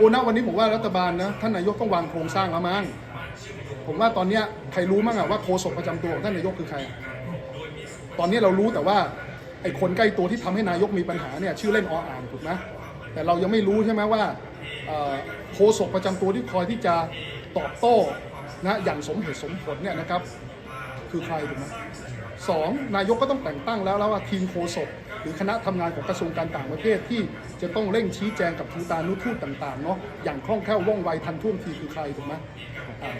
โอ้นะวันนี้ผมว่ารัฐบาลนะท่านนายกต้องวางโครงสร้างแล้วมั้งผมว่าตอนเนี้ยใครรู้มั้งอะว่าโฆษกประจำตัวของท่านนายกคือใคร ตอนนี้เรารู้แต่ว่าไอ้คนใกล้ตัวที่ทำให้นายกมีปัญหาเนี่ยชื่อเล่นออ่างถูกไหมแต่เรายังไม่รู้ใช่ไหมว่าเอ่อโฆษกประจำตัวที่คอยที่จะตอบโต้นะอย่างสมเหตุสมผลเนี่ยนะครับ คือใครถูกไหมสองนายกก็ต้องแต่งตั้งแล้วแล้วว่าทีมโฆษก หรือคณะทำงานของกระทรวงการต่างประเทศที่จะต้องเร่งชี้แจงกับทูตานุทูตต่างๆเนาะอย่างคล่องแคล่วว่องไวทันท่วงทีคือใครถูกไหม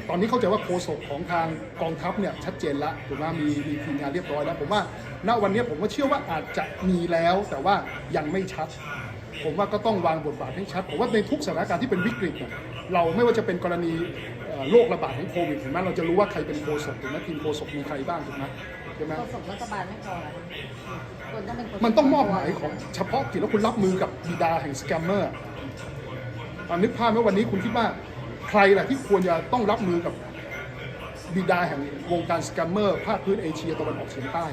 ตอนนี้เข้าใจว่าโฆษกของทางกองทัพเนี่ยชัดเจนล้วถูกไหมมีมีทีมงานเรียบร้อยแล้วผมว่าณวันนี้ผมก็เชื่อว่าอาจจะมีแล้ว แต่ว่ายังไม่ชัด ผมว่าก็ต้องวางบทบาทให้ชัดผมว่าในทุกสถานการณ์ที่เป็นวิกฤตเนี่ยเราไม่ว่าจะเป็นกรณีโรคระบาดของโควิดถูกไหมเราจะรู้ว่าใครเป็นโฆษกถูกไหมทีมโฆษกมีใครบ้างถูกไหมใช่ไหมโฆษกรัฐบาลไม่พอ มันต้องมอบหมายของเฉพาะกิจแล้วคุณรับมือกับบิดาแห่งสแกมเมอร์ตอนนึกภาพไหมวันนี้คุณคิดว่าใครล่ะที่ควรจะต้องรับมือกับบิดาแห่งวงการสแกมเมอร์ภาคพื้นเอเชียตะวันออกเฉียงใต้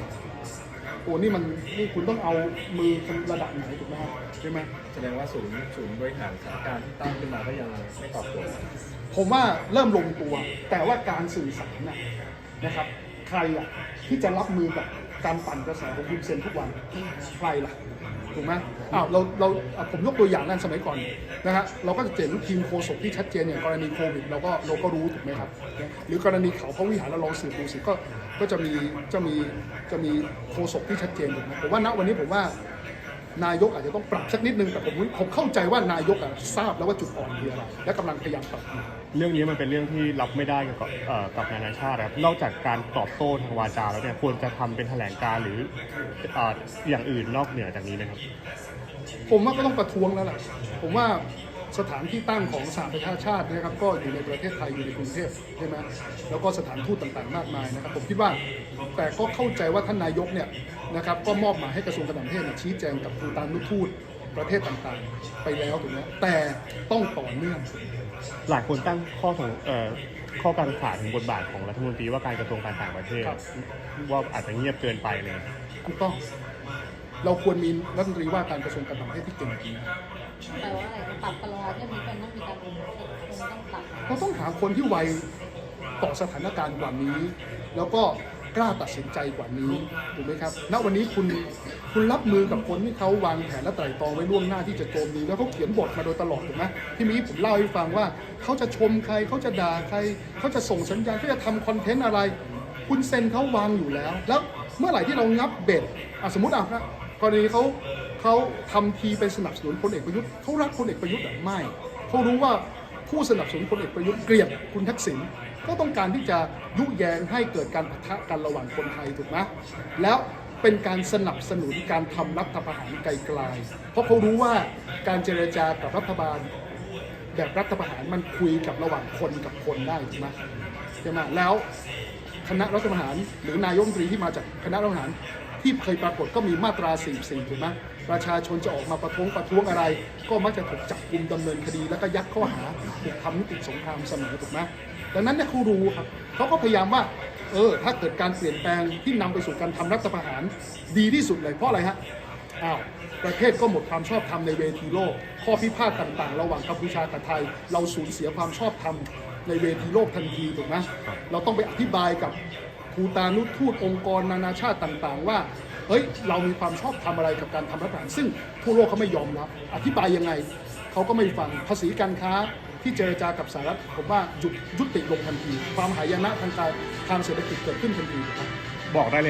โอ้นี่มันนี่คุณต้องเอามือระดับไหนถูกไหมครับใช่ไหมแสดงว่าศูนย์ศูนย์บริหารสถานการณ์ที่ตั้งขึ้นมาก็ยังไม่ตอบโจทย์ผมว่าเริ่มลงตัว แต่ว่าการสื่อสารนะนะครับ ใครอะที่จะรับมือกับ การปั่นกระแสของคุณเซนทุกวันใครล่ะถูกไหมอ้าวเราเราผมยกตัวอย่างนั้นสมัยก่อนนะฮะเราก็จะเห็นทีมโคศกที่ชัดเจนอย่างกรณีโควิดเราก็เราก็รู้ถูกไหมครับ หรือกรณีเขาพระวิหารเราลองสืบดูสิก็ก็จะมีจะมีจะมีโคศกที่ชัดเจนถูกไหมผมว่าณวันนี้ผมว่า นายกอาจจะต้องปรับสักนิดนึงแต่ผมผมเข้าใจว่านายกอะทราบแล้วว่าจุดอ่อนคืออะไรและกำลังพยายามปรับอยู่เรื่องนี้มันเป็นเรื่องที่รับไม่ได้กับเอ่อกับนานาชาติครับนอกจากการตอบโต้ทางวาจาแล้วเนี่ยควรจะทำเป็นแถลงการณ์หรือเอ่ออย่างอื่นนอกเหนือจากนี้ไหมครับ ผมว่าก็ต้องประท้วงแล้วล่ะผมว่า สถานที่ตั้งของสหประชาชาตินะครับก็อยู่ในประเทศไทยอยู่ในกรุงเทพใช่ไหมแล้วก็สถานทูตต่างๆ มากมายนะครับ ผมคิดว่าแต่ก็เข้าใจว่าท่านนายกเนี่ยนะครับก็มอบหมายให้กระทรวงการต่างประเทศเนี่ยชี้แจงกับทูตานุทูตประเทศต่างๆ ไปแล้วถูกไหมแต่ต้องต่อเนื่องหลายคนตั้งข้อสงเอ่อข้อกังขาถึงบทบาทของรัฐมนตรีว่าการกระทรวงการต่างประเทศครับว่าอาจจะเงียบเกินไปเลยถูกต้อง เราควรมีรัฐมนตรีว่าการกระทรวงการต่างประเทศที่เก่งจริงแปลว่าอะไรปรับตลอดเนี่ยมีเป็นต้องมีการลงคนต้องปรับเราต้องหาคนที่ไวต่อสถานการณ์กว่านี้ แล้วก็กล้าตัดสินใจกว่านี้ถูกไหมครับ ณวันนี้คุณคุณรับมือกับคนที่เขาวางแผนและไตร่ตรองไว้ล่วงหน้าที่จะโจมตีแล้วเขาเขียนบทมาโดยตลอดถูกไหมที่เมีผมเล่าให้ฟังว่าเขาจะชมใครเขาจะด่าใครเขาจะส่งสัญญาณเขาจะทำคอนเทนต์อะไร คุณเซ็นเขาวางอยู่แล้ว แล้วเมื่อไหร่ที่เรางับเบ็ดอะสมมติอะนะ กรณีเขาเขาทำทีเป็นสนับสนุนพลเอกประยุทธ์เขารักพลเอกประยุทธ์หรือไม่เขารู้ว่าผู้สนับสนุนพลเอกประยุทธ์เกลียดคุณทักษิณก็ต้องการที่จะยุแยงให้เกิดการปะทะกันระหว่างคนไทยถูกไหมแล้วเป็นการสนับสนุนการทำรัฐประหารไกลๆเพราะเขารู้ว่าการเจรจากับรัฐบาล แบบรัฐประหารมันคุยกับระหว่างคนกับคนได้ถูกไหมใช่ไหมแล้ว คณะรัฐประหาร หรือนายกรัฐมนตรีที่มาจากคณะรัฐประหารที่เคยปรากฏก็มีมาตรา 44 ถูกไหมประชาชนจะออกมาประท้วงประท้วงอะไร ก็มักจะถูกจับกลุมดำเนินคดี แล้วก็ยัดข้อหาถูกทำนิติสงครามเสมอถูกไหมดังนั้นเนี่ยเขารู้ครับเขาก็พยายามว่าเออถ้าเกิดการเปลี่ยนแปลงที่นำไปสู่การทำรัฐประหารดีที่สุดเลยเพราะอะไรฮะอ้าวประเทศก็หมดความชอบธรรมในเวทีโลก ข้อพิพาทต่างๆ ระหว่างกัมพูชากับไทย เราสูญเสียความชอบธรรม ในเวทีโลกทันทีถูกไหมเราต้องไปอธิบายกับภูตานุทูตองค์กรนานาชาติต่างๆ ว่าเฮ้ยเรามีความชอบธรรมอะไรกับการทำรัฐประหารซึ่งทั่วโลกเขาไม่ยอมรับ อธิบายยังไงเขาก็ไม่ฟังภาษีการค้าที่เจรจากับสหรัฐผมว่าหยุดยุติลงทันที ความหายนะทางการทางเศรษฐกิจเกิดขึ้นทันทีครับบอกได้เลย